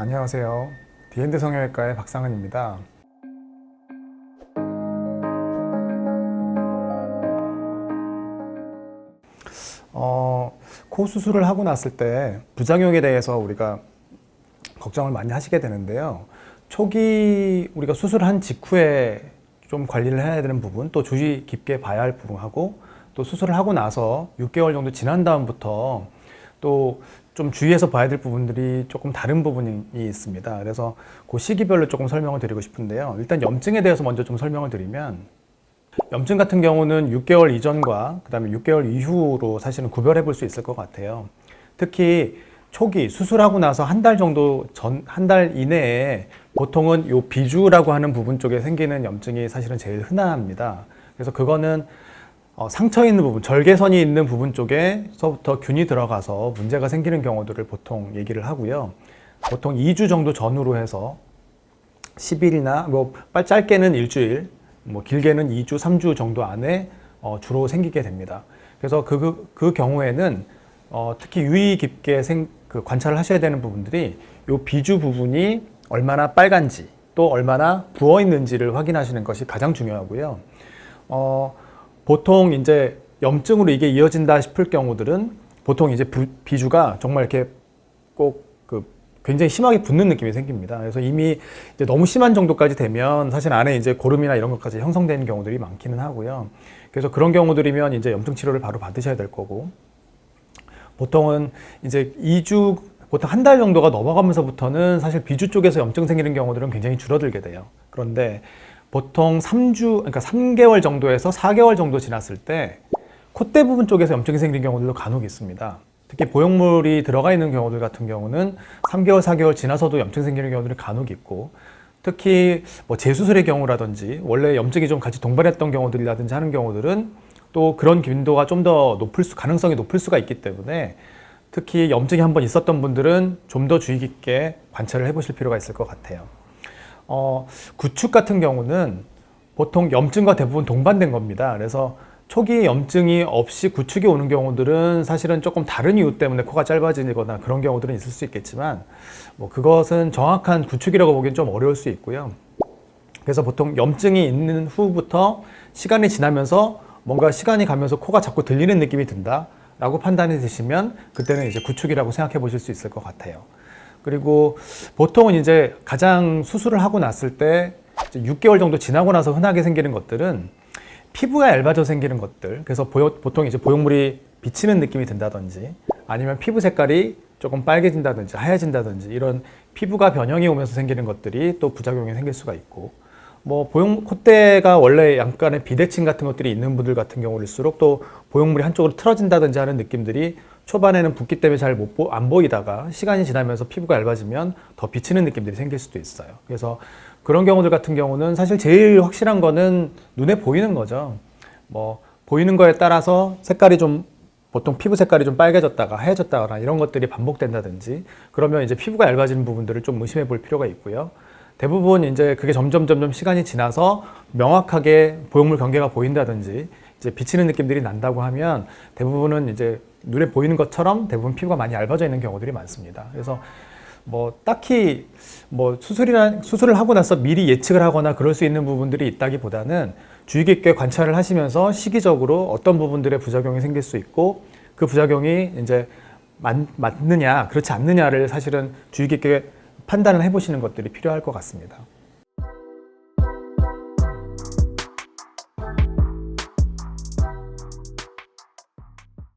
안녕하세요. 디엔드 성형외과의 박상은입니다. 어, 코 수술을 하고 났을 때 부작용에 대해서 우리가 걱정을 많이 하시게 되는데요. 초기 우리가 수술한 직후에 좀 관리를 해야 되는 부분, 또 주의 깊게 봐야 할 부분하고 또 수술을 하고 나서 6개월 정도 지난 다음부터 또 좀 주의해서 봐야 될 부분들이 조금 다른 부분이 있습니다. 그래서 그 시기별로 조금 설명을 드리고 싶은데요. 일단 염증에 대해서 먼저 좀 설명을 드리면 염증 같은 경우는 6개월 이전과 그다음에 6개월 이후로 사실은 구별해 볼 수 있을 것 같아요. 특히 초기 수술하고 나서 한 달 정도 전 한 달 이내에 보통은 요 비주라고 하는 부분 쪽에 생기는 염증이 사실은 제일 흔합니다. 그래서 그거는 어, 상처 있는 부분, 절개선이 있는 부분 쪽에서부터 균이 들어가서 문제가 생기는 경우들을 보통 얘기를 하고요. 보통 2주 정도 전후로 해서 10일이나 뭐 빨- 짧게는 일주일, 뭐 길게는 2주, 3주 정도 안에 어, 주로 생기게 됩니다. 그래서 그, 그, 그 경우에는 어, 특히 유의 깊게 생, 그 관찰을 하셔야 되는 부분들이 요 비주 부분이 얼마나 빨간지 또 얼마나 부어 있는지를 확인하시는 것이 가장 중요하고요. 어, 보통 이제 염증으로 이게 이어진다 싶을 경우들은 보통 이제 부- 비주가 정말 이렇게 꼭 그 굉장히 심하게 붓는 느낌이 생깁니다. 그래서 이미 이제 너무 심한 정도까지 되면 사실 안에 이제 고름이나 이런 것까지 형성되는 경우들이 많기는 하고요. 그래서 그런 경우들이면 이제 염증 치료를 바로 받으셔야 될 거고 보통은 이제 2주 보통 한 달 정도가 넘어가면서부터는 사실 비주 쪽에서 염증 생기는 경우들은 굉장히 줄어들게 돼요. 그런데 보통 3주, 그러니까 3개월 정도에서 4개월 정도 지났을 때 콧대 부분 쪽에서 염증이 생기는 경우들도 간혹 있습니다. 특히 보형물이 들어가 있는 경우들 같은 경우는 3개월, 4개월 지나서도 염증 생기는 경우들이 간혹 있고 특히 뭐 재수술의 경우라든지 원래 염증이 좀 같이 동반했던 경우들이라든지 하는 경우들은 또 그런 빈도가 좀 더 높을 수, 가능성이 높을 수가 있기 때문에 특히 염증이 한번 있었던 분들은 좀 더 주의 깊게 관찰을 해보실 필요가 있을 것 같아요. 어, 구축 같은 경우는 보통 염증과 대부분 동반된 겁니다. 그래서 초기 염증이 없이 구축이 오는 경우들은 사실은 조금 다른 이유 때문에 코가 짧아지거나 그런 경우들은 있을 수 있겠지만 뭐 그것은 정확한 구축이라고 보기엔 좀 어려울 수 있고요. 그래서 보통 염증이 있는 후부터 시간이 지나면서 뭔가 시간이 가면서 코가 자꾸 들리는 느낌이 든다라고 판단이 되시면 그때는 이제 구축이라고 생각해 보실 수 있을 것 같아요. 그리고 보통은 이제 가장 수술을 하고 났을 때 이제 6개월 정도 지나고 나서 흔하게 생기는 것들은 피부가 얇아져 생기는 것들. 그래서 보여- 보통 이제 보형물이 비치는 느낌이 든다든지 아니면 피부 색깔이 조금 빨개진다든지 하얘진다든지 이런 피부가 변형이 오면서 생기는 것들이 또 부작용이 생길 수가 있고 뭐 보형 콧대가 원래 약간의 비대칭 같은 것들이 있는 분들 같은 경우일수록 또 보형물이 한쪽으로 틀어진다든지 하는 느낌들이 초반에는 붓기 때문에 잘못안 보이다가 시간이 지나면서 피부가 얇아지면 더 비치는 느낌들이 생길 수도 있어요. 그래서 그런 경우들 같은 경우는 사실 제일 확실한 거는 눈에 보이는 거죠. 뭐 보이는 거에 따라서 색깔이 좀 보통 피부 색깔이 좀 빨개졌다가 하얘졌다거나 이런 것들이 반복된다든지 그러면 이제 피부가 얇아지는 부분들을 좀 의심해 볼 필요가 있고요. 대부분 이제 그게 점점 점점 시간이 지나서 명확하게 보형물 경계가 보인다든지 이제 비치는 느낌들이 난다고 하면 대부분은 이제 눈에 보이는 것처럼 대부분 피부가 많이 얇아져 있는 경우들이 많습니다. 그래서 뭐 딱히 뭐 수술이나 수술을 하고 나서 미리 예측을 하거나 그럴 수 있는 부분들이 있다기보다는 주의 깊게 관찰을 하시면서 시기적으로 어떤 부분들의 부작용이 생길 수 있고 그 부작용이 이제 맞, 맞느냐 그렇지 않느냐를 사실은 주의 깊게 판단을 해보시는 것들이 필요할 것 같습니다.